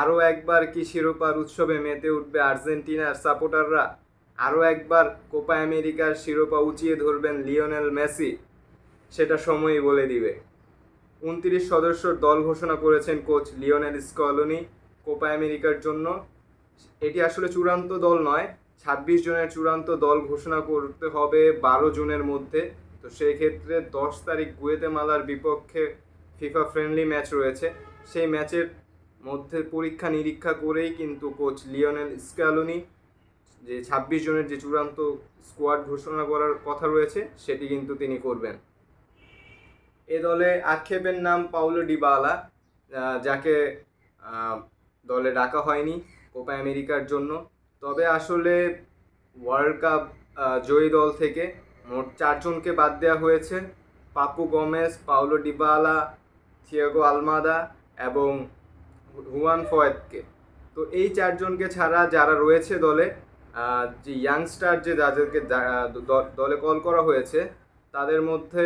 আরও একবার কি শিরোপার উৎসবে মেতে উঠবে আর্জেন্টিনার সাপোর্টাররা? আরও একবার কোপা আমেরিকার শিরোপা উঁচিয়ে ধরবেন লিওনেল মেসি, সেটা সময়ই বলে দিবে। উনত্রিশ সদস্য দল ঘোষণা করেছেন কোচ লিওনেল স্কলনি কোপা আমেরিকার জন্য। এটি আসলে চূড়ান্ত দল নয়, ছাব্বিশ জনের চূড়ান্ত দল ঘোষণা করতে হবে বারো জুনের মধ্যে। তো সেই ক্ষেত্রে দশ তারিখ গুয়েতেমালার বিপক্ষে ফিফা ফ্রেন্ডলি ম্যাচ রয়েছে। সেই ম্যাচের মধ্যে পরীক্ষা নিরীক্ষা করেই কিন্তু কোচ লিওনেল স্ক্যালোনি যে ছাব্বিশ জনের যে চূড়ান্ত স্কোয়াড ঘোষণা করার কথা রয়েছে, সেটি কিন্তু তিনি করবেন। এ দলে আক্ষেপের নাম পাউলো ডিবালা যাকে দলে ডাকা হয়নি কোপা আমেরিকার জন্য। তবে আসলে ওয়ার্ল্ড কাপ জয়ী দল থেকে মোট চারজনকে বাদ দেওয়া হয়েছে। Papu Gomez Paulo Dybala, Thiago Almada এবং হুয়ান ফয়েদকে। তো এই চারজনকে ছাড়া যারা রয়েছে দলে যে ইয়াংস্টার যে যাদেরকে দলে কল করা হয়েছে, তাদের মধ্যে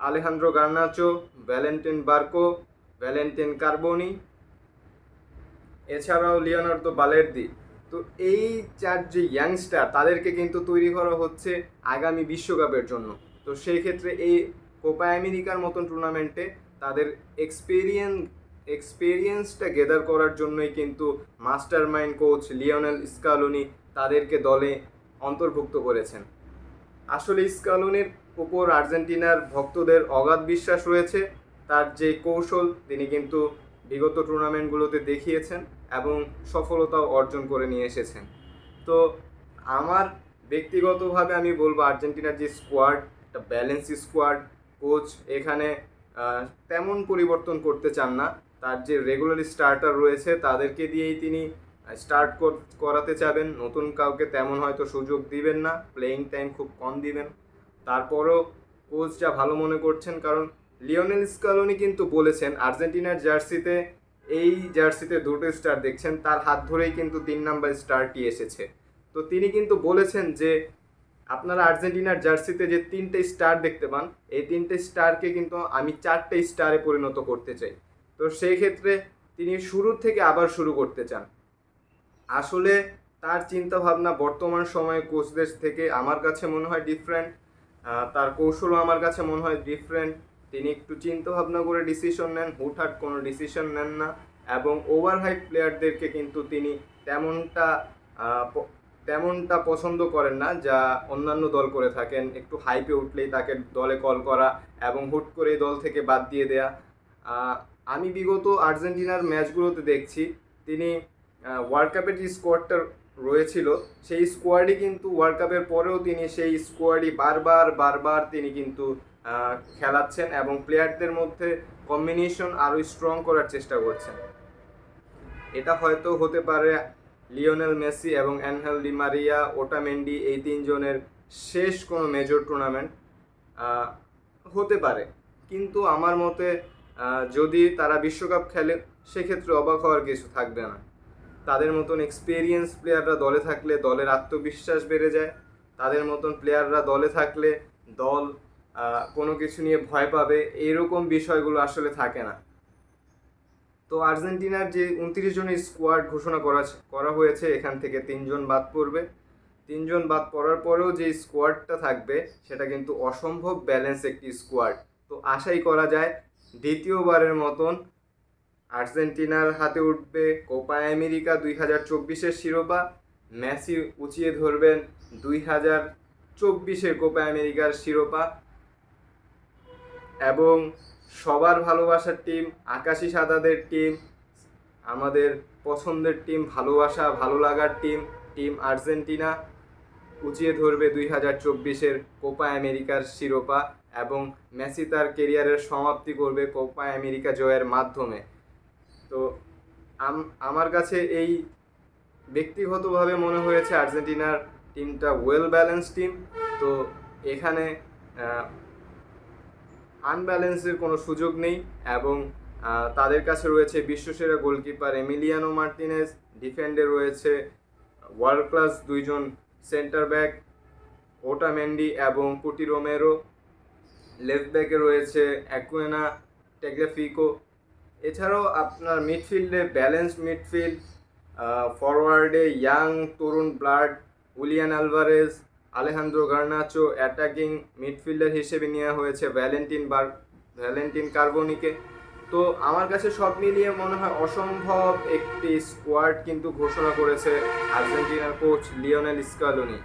Alejandro Garnacho, Valentin Barco, Valentin Carboni, এছাড়াও লিওনার্দো বালেরদি। তো এই চার যে ইয়াংস্টার তাদেরকে কিন্তু তৈরি করা হচ্ছে আগামী বিশ্বকাপের জন্য। তো সেই ক্ষেত্রে এই কোপা আমেরিকার মতন টুর্নামেন্টে তাদের এক্সপিরিয়েন্স এক্সপিরিয়েন্সটা গেদার করার জন্যই কিন্তু mastermind coach Lionel Scaloni তাদেরকে দলে অন্তর্ভুক্ত করেছেন। আসলে স্কালোনির উপর আর্জেন্টিনার ভক্তদের অগাধ বিশ্বাস রয়েছে। তার যে কৌশল, তিনি কিন্তু বিগত টুর্নামেন্টগুলোতে দেখিয়েছেন এবং সফলতাও অর্জন করে নিয়ে এসেছেন। তো আমার ব্যক্তিগতভাবে আমি বলব আর্জেন্টিনার যে স্কোয়াড একটা ব্যালেন্স স্কোয়াড কোচ এখানে তেমন পরিবর্তন করতে চান না। তার যে রেগুলার স্টার্টার রয়েছে, তাদেরকে দিয়েই তিনি স্টার্ট করাতে চাবেন। নতুন কাউকে তেমন হয়তো সুযোগ দিবেন না প্লেয়িং টাইম খুব কম দিবেন। তারপরও কোচ যা ভালো মনে করছেন, কারণ লিওনেল স্কালোনি কিন্তু বলেছেন, আর্জেন্টিনার জার্সিতে, এই জার্সিতে দুটো স্টার দেখছেন, তার হাত ধরেই কিন্তু তিন নাম্বার স্টারটি এসেছে। তো তিনি কিন্তু বলেছেন যে, আপনারা আর্জেন্টিনার জার্সিতে যে তিনটে স্টার দেখতে পান, এই তিনটে স্টারকে কিন্তু আমি চারটে স্টারে পরিণত করতে চাই। তো সেই ক্ষেত্রে তিনি শুরু থেকে আবার শুরু করতে চান। আসলে তার চিন্তা ভাবনা বর্তমান সময়ে কোচদের থেকে আমার কাছে মনে হয় ডিফারেন্ট তার কৌশলও আমার কাছে মনে হয় ডিফারেন্ট তিনি একটু চিন্তা ভাবনা করে ডিসিশন নেন, হুটহাট কোনো ডিসিশন নেন না এবং ওভারহাইট প্লেয়ারদেরকে কিন্তু তিনি তেমনটা তেমনটা পছন্দ করেন না যা অন্যান্য দল করে থাকেন। একটু হাইপে উঠলেই তাকে দলে কল করা এবং হুট করে দল থেকে বাদ দিয়ে দেয়া। আমি বিগত আর্জেন্টিনার ম্যাচগুলোতে দেখছি, তিনি ওয়ার্ল্ড কাপের যে স্কোয়াডটা রয়েছিল, সেই স্কোয়াডই কিন্তু ওয়ার্ল্ড কাপের পরেও তিনি সেই স্কোয়াডই বারবার বারবার তিনি কিন্তু খেলাচ্ছেন এবং প্লেয়ারদের মধ্যে কম্বিনেশন আরও স্ট্রং করার চেষ্টা করছেন। এটা হয়তো হতে পারে লিওনেল মেসি এবং অ্যানহেল ডিমারিয়া ওটামেন্ডি এই তিনজনের শেষ কোনো মেজর টুর্নামেন্ট হতে পারে। কিন্তু আমার মতে যদি তারা বিশ্বকাপ খেলে, সেক্ষেত্রে অবাক হওয়ার কিছু থাকবে না। তাদের মতন এক্সপিরিয়েন্স প্লেয়াররা দলে থাকলে দলের আত্মবিশ্বাস বেড়ে যায়। তাদের মতন প্লেয়াররা দলে থাকলে দল কোনো কিছু নিয়ে ভয় পাবে, এরকম বিষয়গুলো আসলে থাকে না। তো আর্জেন্টিনার যে উনত্রিশ জনের স্কোয়াড ঘোষণা করা করা হয়েছে, এখান থেকে তিনজন বাদ পড়বে। তিনজন বাদ পড়ার পরেও যে স্কোয়াডটা থাকবে, সেটা কিন্তু অসম্ভব ব্যালেন্স একটি স্কোয়াড তো আশাই করা যায় দ্বিতীয়বারের মতন আর্জেন্টিনার হাতে উঠবে কোপা আমেরিকা দুই হাজার চব্বিশের শিরোপা। মেসি উঁচিয়ে ধরবেন দুই হাজার চব্বিশের কোপা আমেরিকার শিরোপা। এবং সবার ভালোবাসার টিম, আকাশি সাদাদের টিম, আমাদের পছন্দের টিম, ভালোবাসা, ভালো লাগার টিম টিম আর্জেন্টিনা উঁচিয়ে ধরবে দুই হাজার চব্বিশের কোপা আমেরিকার শিরোপা। এবং মেসি তার কেরিয়ারের সমাপ্তি করবে কোপা আমেরিকা জয়ের মাধ্যমে। তো আমার কাছে এই ব্যক্তিগতভাবে মনে হয়েছে আর্জেন্টিনার টিমটা ওয়েল ব্যালেন্স টিম তো এখানে আনব্যালেন্সের কোনো সুযোগ নেই এবং তাদের কাছে রয়েছে বিশ্বসেরা গোলকিপার এমিলিয়ানো মার্টিনেজ ডিফেন্ডে রয়েছে ওয়ার্ল্ড ক্লাস দুইজন সেন্টার ব্যাক ওটামেন্ডি এবং পুটি রোমেরো লেফট ব্যাকে রয়েছে অ্যাকুয়েনা টেগ্রাফিকো এছাড়াও আপনার মিডফিল্ডে ব্যালেন্স মিডফিল্ড ফরওয়ার্ডে ইয়াং তরুণ blood, Julian Alvarez, Alejandro Garnacho attacking midfielder হিসেবে নেওয়া হয়েছে ভ্যালেন্টিন বার, ভ্যালেন্টিন কার্বনিকে। তো আমার কাছে সব মিলিয়ে মনে হয় অসম্ভব একটি স্কোয়াড কিন্তু ঘোষণা করেছে আর্জেন্টিনার কোচ লিওনেল স্কালোনি।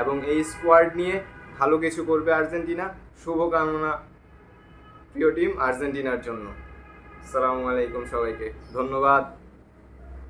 এবং এই স্কোয়াড নিয়ে ভালো কিছু করবে আর্জেন্টিনা। শুভকামনা প্রিয় টিম আর্জেন্টিনার জন্য। সালামু আলাইকুম সবাইকে। ধন্যবাদ।